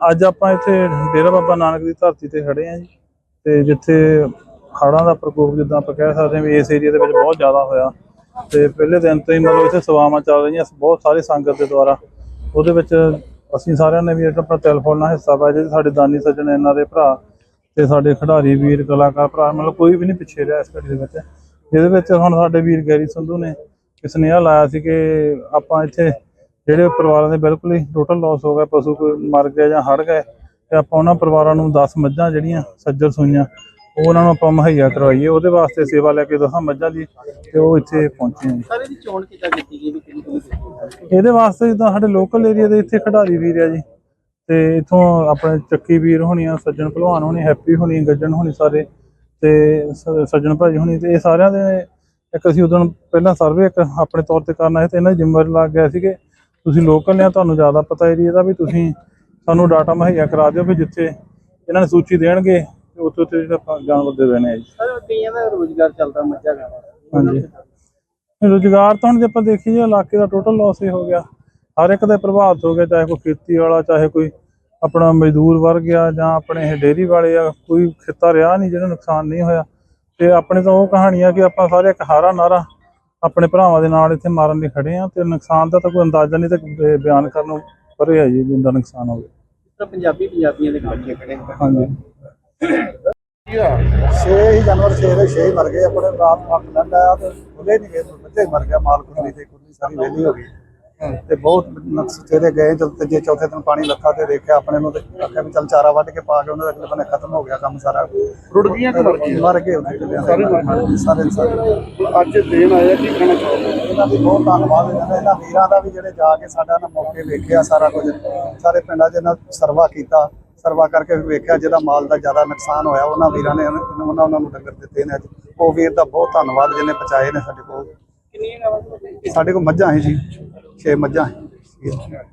ਅੱਜ ਆਪਾਂ ਇੱਥੇ ਡੇਰਾ ਬਾਬਾ ਨਾਨਕ ਦੀ ਧਰਤੀ ਤੇ ਖੜੇ ਆ ਜੀ ਤੇ ਜਿੱਥੇ ਹੜ੍ਹਾਂ ਦਾ ਪ੍ਰਕੋਪ ਜਿੱਦਾਂ ਆਪਾਂ ਕਹਿ ਸਕਦੇ ਹਾਂ ਵੀ ਇਸ ਏਰੀਆ ਦੇ ਵਿੱਚ ਬਹੁਤ ਜ਼ਿਆਦਾ ਹੋਇਆ। ਤੇ ਪਹਿਲੇ ਦਿਨ ਤੋਂ ਹੀ ਮਤਲਬ ਇੱਥੇ ਸੇਵਾਵਾਂ ਚੱਲ ਰਹੀਆਂ ਬਹੁਤ ਸਾਰੇ ਸੰਗਤ ਦੇ ਦੁਆਰਾ। ਉਹਦੇ ਵਿੱਚ ਅਸੀਂ ਸਾਰਿਆਂ ਨੇ ਵੀ ਜਿਹੜਾ ਆਪਣਾ ਟੈਲੀਫੋਨ ਨਾਲ ਹਿੱਸਾ ਪਾਇਆ ਜਿਹੜੇ ਸਾਡੇ ਦਾਨੀ ਸੱਜਣ ਇਹਨਾਂ ਦੇ ਭਰਾ ਤੇ ਸਾਡੇ ਖਿਡਾਰੀ ਵੀਰ ਕਲਾਕਾਰ ਭਰਾ ਮਤਲਬ ਕੋਈ ਵੀ ਨਹੀਂ ਪਿੱਛੇ ਰਿਹਾ ਇਸ ਘੜੀ ਦੇ ਵਿੱਚ। ਜਿਹਦੇ ਵਿੱਚ ਹੁਣ ਸਾਡੇ ਵੀਰ ਗੈਰੀ ਸੰਧੂ ਨੇ ਇੱਕ ਸੁਨੇਹਾ ਲਾਇਆ ਸੀ ਕਿ ਆਪਾਂ ਇੱਥੇ ਜਿਹੜੇ ਪਰਿਵਾਰਾਂ ਦੇ ਬਿਲਕੁਲ ਹੀ ਟੋਟਲ ਲਾਸ ਹੋ ਗਿਆ ਪਸ਼ੂ ਕੋਈ ਮਰ ਗਿਆ ਜਾਂ ਹੜ ਗਏ ਤੇ ਆਪਾਂ ਉਹਨਾਂ ਪਰਿਵਾਰਾਂ ਨੂੰ 10 ਮੱਝਾਂ ਜਿਹੜੀਆਂ ਸੱਜਰ ਸੂਈਆਂ ਉਹ ਉਹਨਾਂ ਨੂੰ ਆਪਾਂ ਮੁਹੱਈਆ ਕਰਵਾਈਏ ਉਹਦੇ ਵਾਸਤੇ ਸੇਵਾ ਲੈ ਕੇ 10 ਮੱਝਾਂ ਦੀ ਤੇ ਉਹ ਇੱਥੇ ਪਹੁੰਚੇ ਜੀ। ਸਾਰੇ ਦੀ ਚੋਣ ਕਿੱਦਾਂ ਕੀਤੀ ਗਈ ਵੀ ਕਿਹਨੂੰ ਇਹਦੇ ਵਾਸਤੇ ਜਿੱਦਾਂ ਸਾਡੇ ਲੋਕਲ ਏਰੀਆ ਦੇ ਇੱਥੇ ਖਿਡਾਰੀ ਵੀਰ ਆ ਜੀ ਤੇ ਇਥੋਂ ਆਪਣੇ ਚੱਕੀ ਵੀਰ ਹੋਣੀਆਂ ਸੱਜਣ ਭਲਵਾਨ ਹੋਣੀ ਹੈਪੀ ਹੋਣੀ ਗੱਜਣ ਹੋਣੀ ਸਾਰੇ ਤੇ ਸੱਜਣ ਭਾਜੀ ਹੋਣੀ ਤੇ ਇਹ ਸਾਰਿਆਂ ਦੇ ਇੱਕ ਅਸੀਂ ਉਦੋਂ ਪਹਿਲਾਂ ਸਰਵੇ ਇੱਕ ਆਪਣੇ ਤੌਰ ਤੇ ਕਰਨਾ ਸੀ ਤੇ ਇਹਨਾਂ ਦੀ ਜ਼ਿੰਮੇਵਾਰੀ ਲੱਗ ਗਿਆ ਸੀ ਕਿ ਤੁਸੀਂ ਲੋਕਲ ਨੇ ਤੁਹਾਨੂੰ ਜ਼ਿਆਦਾ ਪਤਾ ਏਰੀਆ ਦਾ ਵੀ ਤੁਸੀਂ ਸਾਨੂੰ ਡਾਟਾ ਮੁਹੱਈਆ ਕਰਾ ਦਿਓ ਵੀ ਜਿੱਥੇ ਇਹਨਾਂ ਨੇ ਸੂਚੀ ਦੇਣਗੇ ਉੱਥੇ ਉੱਥੇ ਜਿਹੜਾ ਆਪਾਂ ਜਾਨਵਰ ਦੇ ਦੇਣੇ ਆ ਜੀ। ਸਰ ਕਈਆਂ ਦਾ ਰੋਜ਼ਗਾਰ ਚੱਲਦਾ ਮੱਝਾਂ ਗਾਵਾਂ ਦਾ। ਹਾਂਜੀ। ਰੁਜ਼ਗਾਰ ਤਾਂ ਹੁਣ ਜੇ ਆਪਾਂ ਦੇਖੀਏ ਇਲਾਕੇ ਦਾ ਟੋਟਲ ਲਾਸ ਹੀ ਹੋ ਗਿਆ। ਹਰ ਇੱਕ ਦਾ ਪ੍ਰਭਾਵਿਤ ਹੋ ਗਿਆ ਚਾਹੇ ਕੋਈ ਖੇਤੀ ਵਾਲਾ ਚਾਹੇ ਕੋਈ ਆਪਣਾ ਮਜ਼ਦੂਰ ਵਰਗ ਆ ਜਾਂ ਆਪਣੇ ਇਹ ਡੇਅਰੀ ਵਾਲੇ ਆ ਕੋਈ ਖੇਤਾ ਰਿਹਾ ਨਹੀਂ ਜਿਹਨੂੰ ਨੁਕਸਾਨ ਨਹੀਂ ਹੋਇਆ। ਤੇ ਆਪਣੇ ਤਾਂ ਉਹ ਕਹਾਣੀ ਆ ਕਿ ਆਪਾਂ ਸਾਰੇ ਇੱਕ ਹਾਰਾ ਨਾਰਾ ਆਪਣੇ ਭਰਾਵਾਂ ਦੇ ਨਾਲ ਇੱਥੇ ਮਾਰਨ ਲਈ ਖੜੇ ਆ ਤੇ ਨੁਕਸਾਨ ਦਾ ਤਾਂ ਕੋਈ ਅੰਦਾਜ਼ਾ ਨਹੀਂ ਤੇ ਬਿਆਨ ਕਰਨ ਨੂੰ ਪਰੇ ਆ ਜੀ ਜਿੰਦਾ ਨੁਕਸਾਨ ਹੋਵੇ। ਤਾਂ ਪੰਜਾਬੀ ਪੰਜਾਬੀਆਂ ਦੇ ਇਕੱਠੇ ਖੜੇ ਨੇ ਹਾਂਜੀ। ਛੇ ਹੀ ਜਾਨਵਰ ਛੇ ਦੇ ਛੇ ਹੀ ਮਰ ਗਏ ਆਪਣੇ ਰਾਤ ਲੈਂਦਾ ਆ ਤੇ ਉਹਦੇ ਨਹੀਂ ਗਏ ਬੱਚੇ ਮਰ ਗਿਆ ਮਾਲ ਕੁੱਲੀ ਤੇ ਕੁੱਲੀ ਸਾਰੀ ਵਿਹਲੀ ਹੋ ਗਈ। ਤੇ ਬਹੁਤ ਨਕਸ ਤੇਰੇ ਗਏ ਜਦ ਤੀਜੇ ਚੌਥੇ ਦਿਨ ਪਾਣੀ ਲੱਥਾ ਤੇ ਦੇਖਿਆ ਆਪਣੇ ਨੂੰ ਤੇ ਆਖਿਆ ਵੀ ਚੱਲ ਚਾਰਾ ਵੱਢ ਕੇ ਪਾ ਕੇ ਉਹਨਾਂ ਦਾ ਅਗਲੇ ਬੰਨੇ ਖਤਮ ਹੋ ਗਿਆ ਕੰਮ ਸਾਰਾ। ਰੁੜ ਗਈਆਂ ਕਿ ਮਰ ਗਈਆਂ। ਮਰ ਗਏ ਸਾਰੇ ਸਾਰੇ ਅੱਜ ਦੇਣ ਆਇਆ ਕੀ ਕਹਿਣਾ ਚਾਹੁੰਦੇ ਇਹਨਾਂ ਦੀ ਬਹੁਤ ਧੰਨਵਾਦ। ਇਹਨਾਂ ਦਾ ਇਹਨਾਂ ਵੀਰਾਂ ਦਾ ਵੀ ਜਿਹੜੇ ਜਾ ਕੇ ਸਾਡਾ ਨਾ ਮੌਕੇ ਵੇਖਿਆ ਸਾਰਾ ਕੁਝ। ਸਾਰੇ ਪਿੰਡਾਂ 'ਚ ਇਹਨਾਂ ਸਰਵਾ ਕੀਤਾ। ਸਰਵਾ ਕਰਕੇ ਵੀ ਵੇਖਿਆ ਜਿਹਦਾ ਮਾਲ ਦਾ ਜ਼ਿਆਦਾ ਨੁਕਸਾਨ ਹੋਇਆ। ਉਹਨਾਂ ਵੀਰਾਂ ਨੇ ਉਹਨਾਂ ਉਹਨਾਂ ਨੂੰ ਡੰਗਰ ਦਿੱਤੇ ਨੇ ਅੱਜ। ਉਹ ਵੀਰ ਦਾ ਬਹੁਤ ਧੰਨਵਾਦ ਜਿਹਨੇ ਪਹੁੰਚਾਏ ਨੇ ਸਾਡੇ ਕੋਲ। ਸਾਡੇ ਕੋਲ ਮੱਝਾਂ ਹੈ ਜੀ। 6 ਮੱਝਾਂ ਹੈ।